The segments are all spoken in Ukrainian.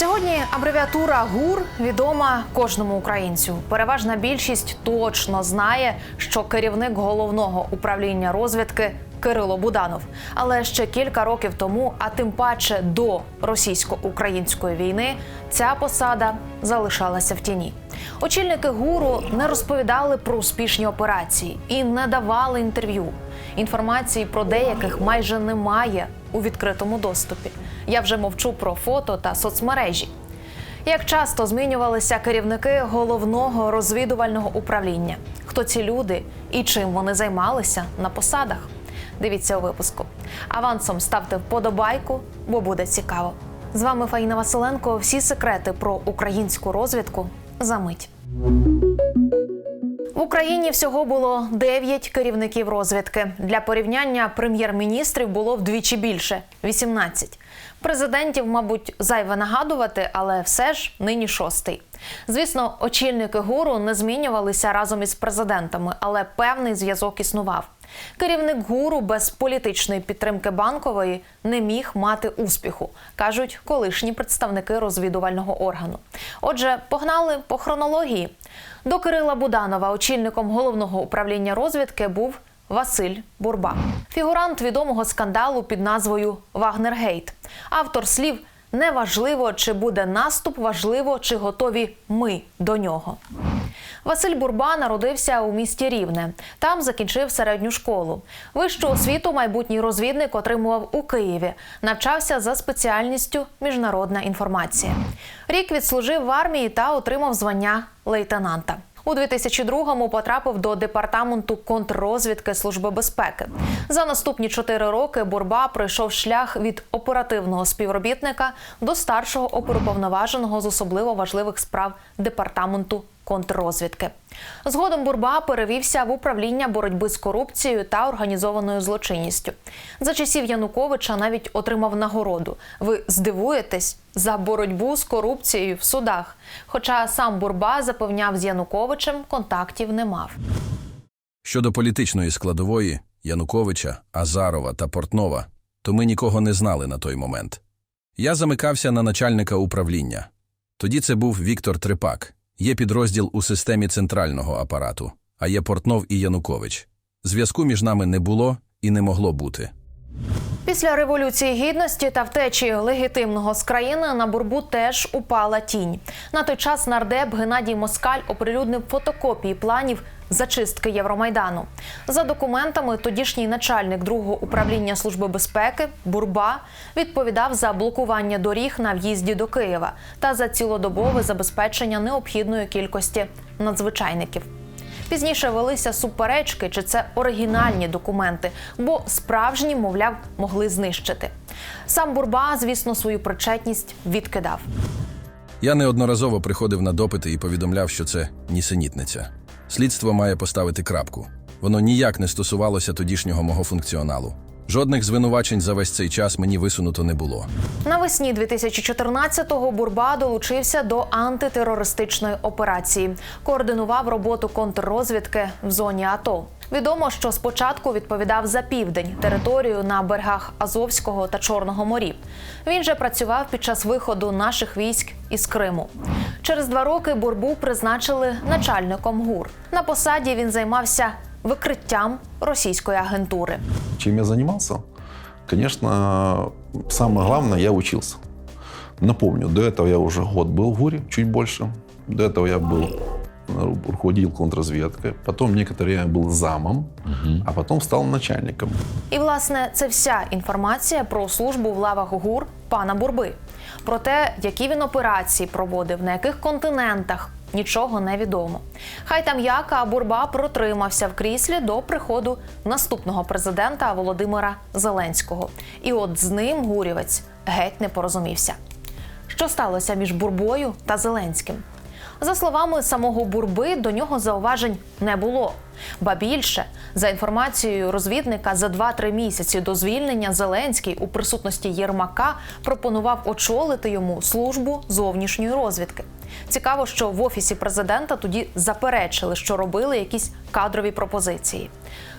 Сьогодні абревіатура ГУР відома кожному українцю. Переважна більшість точно знає, що керівник головного управління розвідки Кирило Буданов. Але ще кілька років тому, а тим паче до російсько-української війни, ця посада залишалася в тіні. Очільники ГУРу не розповідали про успішні операції і не давали інтерв'ю. Інформації про деяких майже немає у відкритому доступі. Я вже мовчу про фото та соцмережі. Як часто змінювалися керівники головного розвідувального управління? Хто ці люди і чим вони займалися на посадах? Дивіться у випуску. Авансом ставте вподобайку, бо буде цікаво. З вами Фаїна Василенко. Всі секрети про українську розвідку за мить. В Україні всього було 9 керівників розвідки. Для порівняння прем'єр-міністрів було вдвічі більше 18. Президентів, мабуть, зайве нагадувати, але все ж нині шостий. Звісно, очільники гуру не змінювалися разом із президентами, але певний зв'язок існував. Керівник гуру без політичної підтримки банкової не міг мати успіху, кажуть колишні представники розвідувального органу. Отже, погнали по хронології. До Кирила Буданова очільником головного управління розвідки був Василь Бурба, фігурант відомого скандалу під назвою Вагнергейт. Автор слів неважливо, чи буде наступ, важливо, чи готові ми до нього. Василь Бурба народився у місті Рівне. Там закінчив середню школу. Вищу освіту майбутній розвідник отримував у Києві. Навчався за спеціальністю міжнародна інформація. Рік відслужив в армії та отримав звання лейтенанта. У 2002-му потрапив до департаменту контррозвідки Служби безпеки. За наступні чотири роки Бурба пройшов шлях від оперативного співробітника до старшого оперуповноваженого з особливо важливих справ департаменту контррозвідки. Згодом Бурба перевівся в управління боротьби з корупцією та організованою злочинністю. За часів Януковича навіть отримав нагороду. Ви здивуєтесь за боротьбу з корупцією в судах. Хоча сам Бурба запевняв з Януковичем контактів не мав. Щодо політичної складової Януковича, Азарова та Портнова, то ми нікого не знали на той момент. Я замикався на начальника управління. Тоді це був Віктор Трипак. Є підрозділ у системі центрального апарату, а є Портнов і Янукович. Зв'язку між нами не було і не могло бути. Після революції гідності та втечі легітимного з країни на бурбу теж упала тінь. На той час нардеп Геннадій Москаль оприлюднив фотокопії планів зачистки Євромайдану. За документами, тодішній начальник другого управління служби безпеки Бурба відповідав за блокування доріг на в'їзді до Києва та за цілодобове забезпечення необхідної кількості надзвичайників. Пізніше велися суперечки, чи це оригінальні документи, бо справжні, мовляв, могли знищити. Сам Бурба, звісно, свою причетність відкидав. Я неодноразово приходив на допити і повідомляв, що це нісенітниця. Слідство має поставити крапку. Воно ніяк не стосувалося тодішнього мого функціоналу. Жодних звинувачень за весь цей час мені висунуто не було. Навесні 2014-го Бурба долучився до антитерористичної операції, координував роботу контррозвідки в зоні АТО. Відомо, що спочатку відповідав за південь територію на берегах Азовського та Чорного морів. Він же працював під час виходу наших військ із Криму. Через два роки Бурбу призначили начальником ГУР. На посаді він займався викриттям російської агентури. Чем я занимался? Конечно, самое главное, я учился. Напомню, до этого я уже год был в ГУРе, чуть больше. До этого я был э, руководил контрразведкой, потом некоторое время был замом, а потом стал начальником. І власне це вся інформація про службу в лавах ГУР пана Бурби. Про те, які він операції проводив, на яких континентах. Нічого не відомо. Хай там як, а Бурба протримався в кріслі до приходу наступного президента Володимира Зеленського. І от з ним гурівець геть не порозумівся. Що сталося між Бурбою та Зеленським? За словами самого Бурби, до нього зауважень не було. Ба більше, за інформацією розвідника, за 2-3 місяці до звільнення Зеленський у присутності Єрмака пропонував очолити йому службу зовнішньої розвідки. Цікаво, що в офісі президента тоді заперечили, що робили якісь кадрові пропозиції.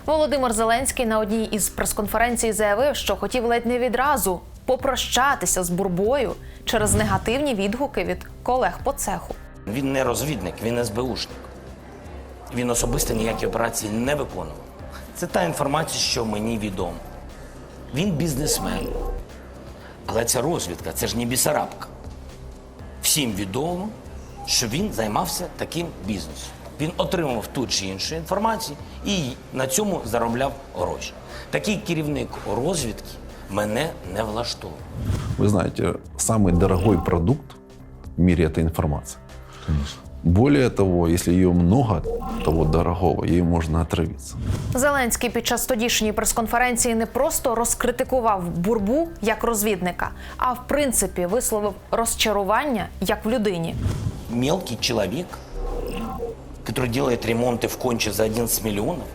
Володимир Зеленський на одній із прес-конференцій заявив, що хотів ледь не відразу попрощатися з бурбою через негативні відгуки від колег по цеху. Він не розвідник, він СБУшник. Він особисто ніякі операції не виконував. Це та інформація, що мені відомо. Він бізнесмен. Але це розвідка, це ж не бісарабка. Всім відомо, що він займався таким бізнесом. Він отримав ту чи іншу інформацію і на цьому заробляв гроші. Такий керівник розвідки мене не влаштовує. Вы знаете, самый дорогой продукт в мире – это информация. Конечно. Более того, если ее много, того дорогого, ей можно отравиться. Зеленський під час тодішньої прес-конференції не просто розкритикував бурбу як розвідника, а в принципі висловив розчарування як в людині. мелкий человек, который делает ремонты в конче за 11 миллионов,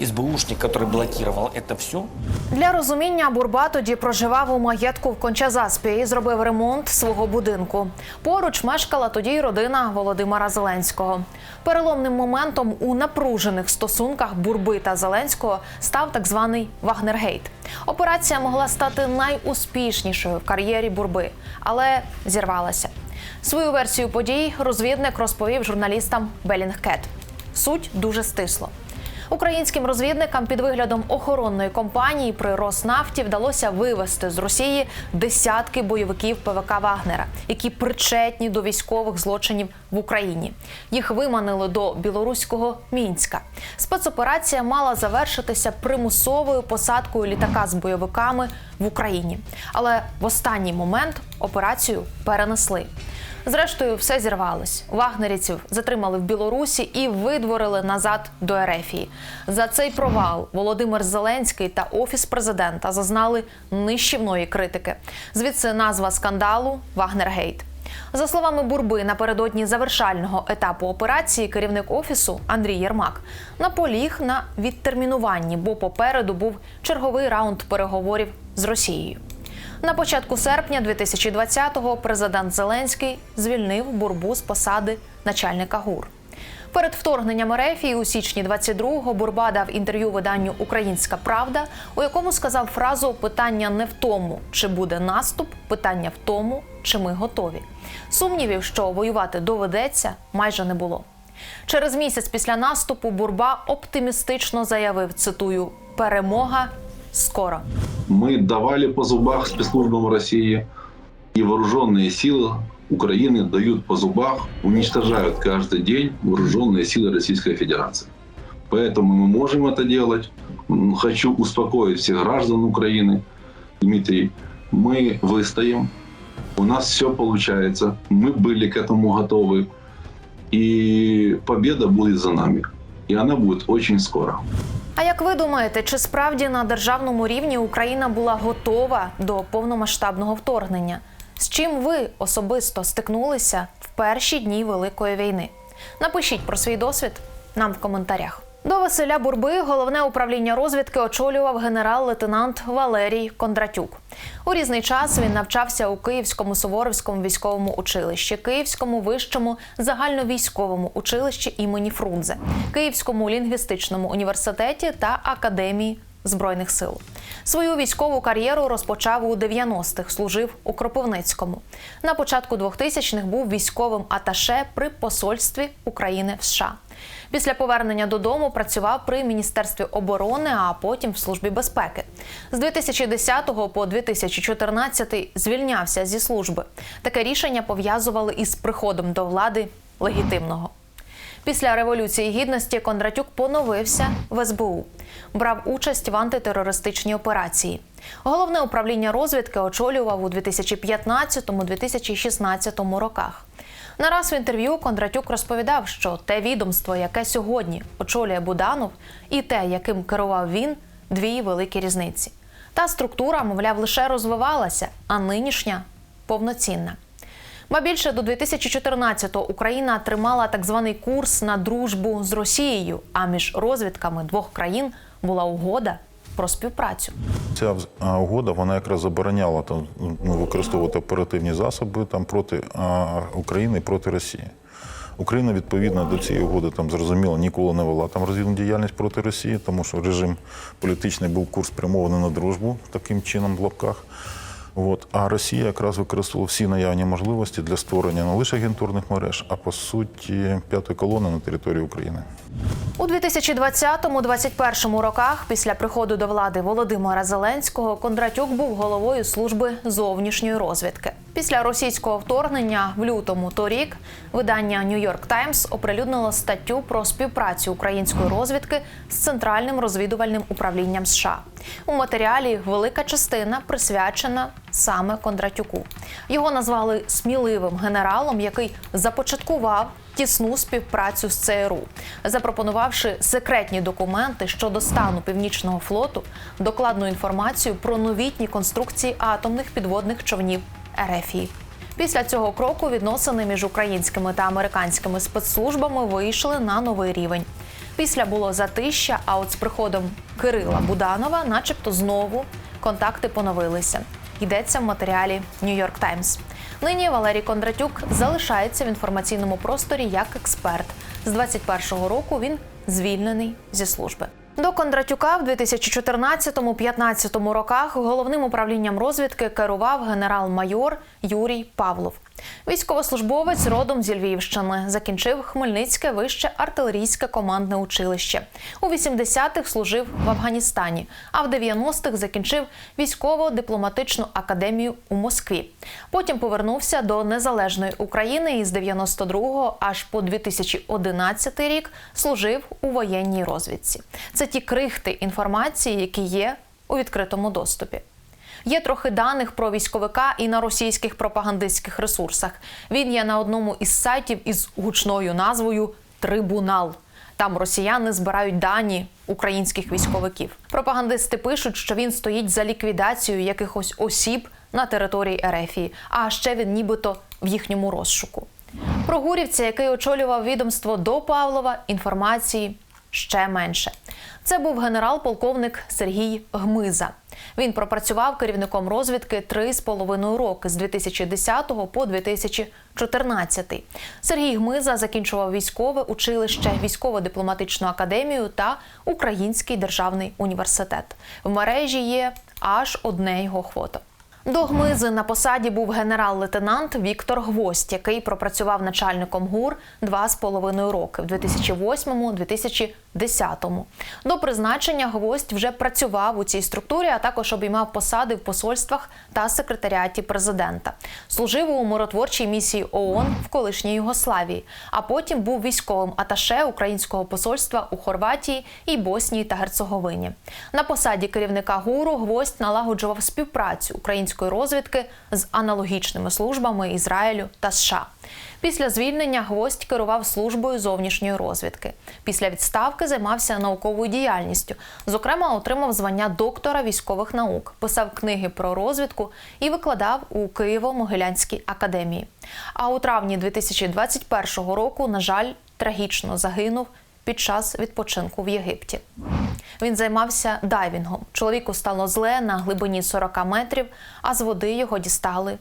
СБУшник, который блокировал это все, Для розуміння Бурба тоді проживав у маєтку в Кончазаспі і зробив ремонт свого будинку. Поруч мешкала тоді й родина Володимира Зеленського. Переломним моментом у напружених стосунках Бурби та Зеленського став так званий Вагнергейт. Операція могла стати найуспішнішою в кар'єрі Бурби, але зірвалася. Свою версію подій розвідник розповів журналістам Белінгкет. Суть дуже стисло. Українським розвідникам під виглядом охоронної компанії при Роснафті вдалося вивести з Росії десятки бойовиків ПВК Вагнера, які причетні до військових злочинів в Україні. Їх виманили до білоруського мінська. Спецоперація мала завершитися примусовою посадкою літака з бойовиками в Україні. Але в останній момент операцію перенесли. Зрештою, все зірвалось. Вагнерівців затримали в Білорусі і видворили назад до Ерефії. За цей провал Володимир Зеленський та офіс президента зазнали нищівної критики. Звідси назва скандалу Вагнергейт. За словами Бурби, напередодні завершального етапу операції керівник офісу Андрій Єрмак наполіг на відтермінуванні, бо попереду був черговий раунд переговорів з Росією. На початку серпня 2020-го президент Зеленський звільнив Бурбу з посади начальника ГУР. Перед вторгненням РФ у січні 22-го Бурба дав інтерв'ю виданню Українська Правда, у якому сказав фразу Питання не в тому, чи буде наступ, питання в тому, чи ми готові. Сумнівів, що воювати доведеться, майже не було. Через місяць після наступу Бурба оптимістично заявив: цитую: перемога скоро. Мы давали по зубах спецслужбам России, и вооруженные силы Украины дают по зубах, уничтожают каждый день вооруженные силы Российской Федерации. Поэтому мы можем это делать. Хочу успокоить всех граждан Украины. Дмитрий, мы выстоим. У нас все получается. Мы были к этому готовы. И победа будет за нами. И она будет очень скоро. А як ви думаєте, чи справді на державному рівні Україна була готова до повномасштабного вторгнення? З чим ви особисто стикнулися в перші дні Великої війни? Напишіть про свій досвід нам в коментарях. До Василя Бурби головне управління розвідки очолював генерал-лейтенант Валерій Кондратюк. У різний час він навчався у Київському Суворовському військовому училищі, Київському вищому загальновійськовому училищі імені Фрунзе, Київському лінгвістичному університеті та Академії Збройних сил. Свою військову кар'єру розпочав у 90-х, служив у Кропивницькому. На початку 2000-х був військовим аташе при посольстві України в США. Після повернення додому працював при міністерстві оборони, а потім в службі безпеки. З 2010 по 2014 звільнявся зі служби. Таке рішення пов'язували із приходом до влади легітимного. Після революції гідності Кондратюк поновився в СБУ, брав участь в антитерористичній операції. Головне управління розвідки очолював у 2015-2016 роках. Нараз в інтерв'ю Кондратюк розповідав, що те відомство, яке сьогодні очолює Буданов, і те, яким керував він, дві великі різниці. Та структура, мовляв, лише розвивалася, а нинішня повноцінна. Ба більше до 2014-го Україна тримала так званий курс на дружбу з Росією. А між розвідками двох країн була угода про співпрацю. Ця угода вона якраз забороняла там ну, використовувати оперативні засоби там проти а, України проти Росії. Україна відповідно до цієї угоди там зрозуміло ніколи не вела там розвідну діяльність проти Росії, тому що режим політичний був курс спрямований на дружбу таким чином в лапках. От. А Росія якраз використовувала всі наявні можливості для створення не лише агентурних мереж, а по суті п'ятої колони на території України. У 2020-2021 роках, після приходу до влади Володимира Зеленського, Кондратюк був головою служби зовнішньої розвідки. Після російського вторгнення в лютому торік видання New York Times оприлюднило статтю про співпрацю української розвідки з центральним розвідувальним управлінням США. У матеріалі велика частина присвячена саме Кондратюку. Його назвали сміливим генералом, який започаткував тісну співпрацю з ЦРУ, запропонувавши секретні документи щодо стану північного флоту, докладну інформацію про новітні конструкції атомних підводних човнів Ерефії. Після цього кроку відносини між українськими та американськими спецслужбами вийшли на новий рівень. Після було затища, а от з приходом Кирила Буданова, начебто, знову контакти поновилися. Йдеться в матеріалі York Times. Нині Валерій Кондратюк залишається в інформаційному просторі як експерт. З 21-го року він звільнений зі служби. До Кондратюка в 2014-15 роках головним управлінням розвідки керував генерал-майор Юрій Павлов. Військовослужбовець родом зі Львівщини закінчив Хмельницьке вище артилерійське командне училище. У 80-х служив в Афганістані, а в 90-х закінчив військово-дипломатичну академію у Москві. Потім повернувся до незалежної України і з 92-го аж по 2011 рік служив у воєнній розвідці. Це ті крихти інформації, які є у відкритому доступі. Є трохи даних про військовика і на російських пропагандистських ресурсах. Він є на одному із сайтів із гучною назвою Трибунал. Там росіяни збирають дані українських військовиків. Пропагандисти пишуть, що він стоїть за ліквідацію якихось осіб на території Ерефії, а ще він нібито в їхньому розшуку. Про гурівця, який очолював відомство до Павлова, інформації ще менше. Це був генерал-полковник Сергій Гмиза. Він пропрацював керівником розвідки три з половиною роки з 2010 по 2014. Сергій Гмиза закінчував військове училище, військово-дипломатичну академію та Український державний університет. В мережі є аж одне його фото. До Гмизи на посаді був генерал-лейтенант Віктор Гвоздь, який пропрацював начальником ГУР два з половиною роки в 2008-2010. До призначення Гвоздь вже працював у цій структурі, а також обіймав посади в посольствах та секретаріаті президента. Служив у миротворчій місії ООН в колишній Югославії, а потім був військовим аташе українського посольства у Хорватії і Боснії та Герцеговині. На посаді керівника ГУРу Гвоздь налагоджував співпрацю української розвідки з аналогічними службами Ізраїлю та США. Після звільнення Гвоздь керував службою зовнішньої розвідки. Після відставки займався науковою діяльністю. Зокрема, отримав звання доктора військових наук, писав книги про розвідку і викладав у Києво-Могилянській академії. А у травні 2021 року, на жаль, трагічно загинув під час відпочинку в Єгипті. Він займався дайвінгом. Чоловіку стало зле на глибині 40 метрів, а з води його дістали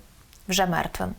вже мертвим.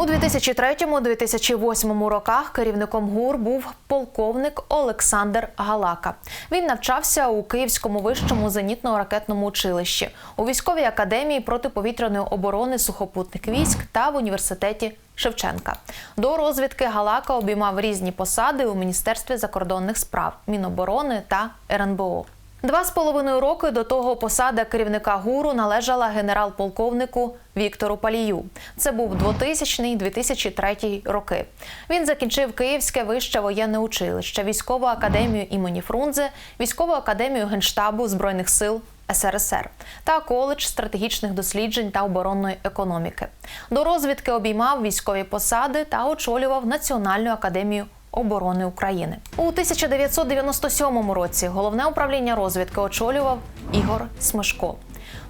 У 2003-2008 роках керівником ГУР був полковник Олександр Галака. Він навчався у Київському вищому зенітно-ракетному училищі, у військовій академії протиповітряної оборони сухопутних військ та в університеті Шевченка. До розвідки Галака обіймав різні посади у Міністерстві закордонних справ, Міноборони та РНБО. Два з половиною роки до того посада керівника ГУРу належала генерал-полковнику Віктору Палію. Це був 2000-2003 роки. Він закінчив Київське вище воєнне училище, військову академію імені Фрунзе, військову академію Генштабу Збройних сил СРСР та коледж стратегічних досліджень та оборонної економіки. До розвідки обіймав військові посади та очолював Національну академію оборони України. У 1997 році головне управління розвідки очолював Ігор Смешко.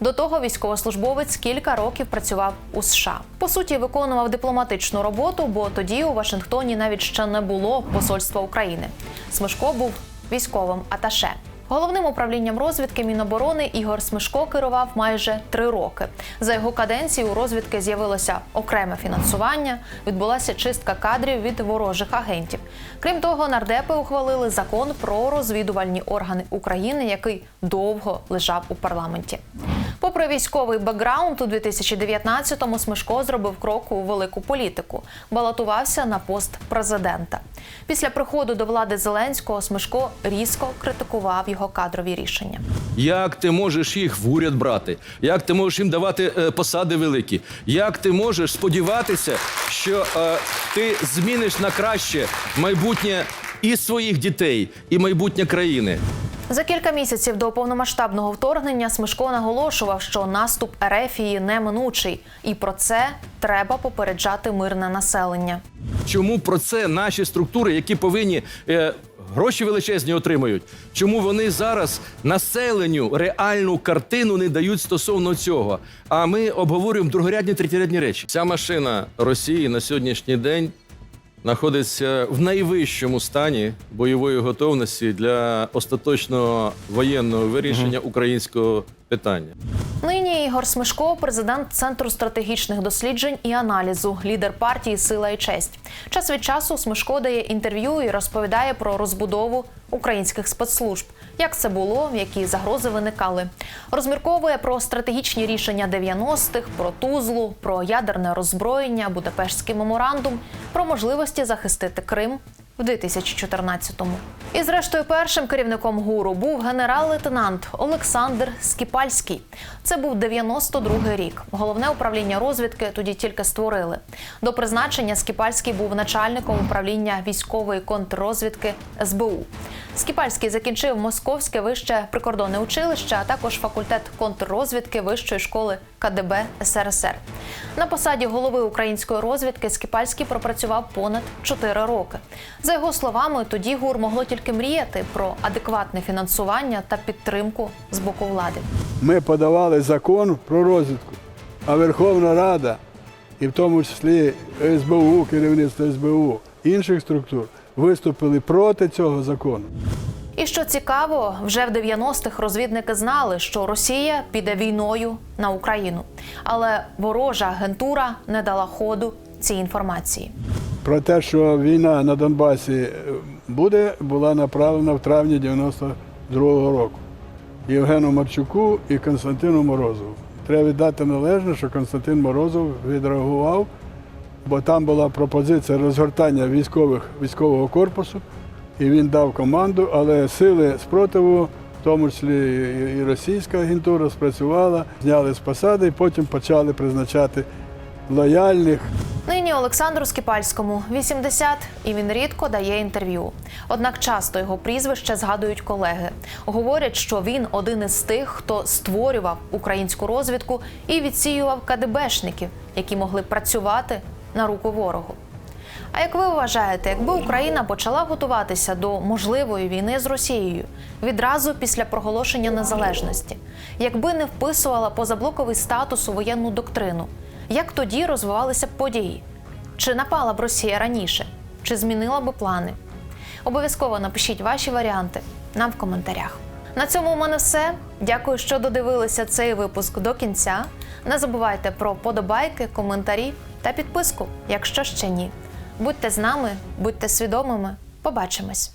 До того військовослужбовець кілька років працював у США. По суті, виконував дипломатичну роботу, бо тоді у Вашингтоні навіть ще не було посольства України. Смешко був військовим аташе. Головним управлінням розвідки Міноборони Ігор Смешко керував майже три роки. За його каденції у розвідки з'явилося окреме фінансування, відбулася чистка кадрів від ворожих агентів. Крім того, нардепи ухвалили закон про розвідувальні органи України, який довго лежав у парламенті. Попри військовий бекграунд, у 2019-му Смешко зробив крок у велику політику, балотувався на пост президента. Після приходу до влади Зеленського Смешко різко критикував його кадрові рішення. Як ти можеш їх в уряд брати? Як ти можеш їм давати е, посади великі? Як ти можеш сподіватися, що е, ти зміниш на краще майбутнє і своїх дітей, і майбутнє країни? За кілька місяців до повномасштабного вторгнення Смешко наголошував, що наступ Ерефії неминучий, і про це треба попереджати мирне населення. Чому про це наші структури, які повинні е, гроші величезні отримують? Чому вони зараз населенню реальну картину не дають стосовно цього? А ми обговорюємо другорядні третєрядні речі. Ця машина Росії на сьогоднішній день знаходиться в найвищому стані бойової готовності для остаточного воєнного вирішення українського питання. Нині Ігор Смишко, президент Центру стратегічних досліджень і аналізу, лідер партії Сила і честь. Час від часу Смишко дає інтерв'ю і розповідає про розбудову українських спецслужб, як це було, які загрози виникали. Розмірковує про стратегічні рішення 90-х, про Тузлу, про ядерне роззброєння, Будапештський меморандум, про можливості захистити Крим в 2014-му. І зрештою, першим керівником гуру був генерал-лейтенант Олександр Скіпальський. Це був 92-й рік. Головне управління розвідки тоді тільки створили. До призначення Скіпальський був начальником управління військової контррозвідки СБУ. Скіпальський закінчив Московське вище прикордонне училище, а також факультет контррозвідки Вищої школи КДБ СРСР. На посаді голови української розвідки Скіпальський пропрацював понад 4 роки. За його словами, тоді ГУР могло тільки мріяти про адекватне фінансування та підтримку з боку влади. Ми подавали закон про розвідку, а Верховна Рада, і в тому числі СБУ, керівництво СБУ, інших структур, виступили проти цього закону. Що цікаво, вже в 90-х розвідники знали, що Росія піде війною на Україну, але ворожа агентура не дала ходу цій інформації. Про те, що війна на Донбасі е, буде, була направлена в травні 92-го року Євгену Марчуку і Константину Морозову. Треба віддати належне, що Константин Морозов відреагував, бо там була пропозиція розгортання військових, військового корпусу, і він дав команду, але сили спротиву, в тому числі і- російська агентура, спрацювала, зняли з посади і потім почали призначати лояльних Нині Олександру Скіпальському 80, і він рідко дає інтерв'ю. Однак часто його прізвище згадують колеги. Говорять, що він один із тих, хто створював українську розвідку і відсіював КДБшників, які могли працювати на руку ворогу. А як ви вважаєте, якби Україна почала готуватися до можливої війни з Росією відразу після проголошення незалежності, якби не вписувала позаблоковий статус у воєнну доктрину, як тоді розвивалися б події? Чи напала б Росія раніше? Чи змінила би плани? Обов'язково напишіть ваші варіанти нам в коментарях. На цьому у мене все. Дякую, що додивилися цей випуск до кінця. Не забувайте про подобайки, коментарі та підписку, якщо ще ні. Будьте з нами, будьте свідомими. Побачимось!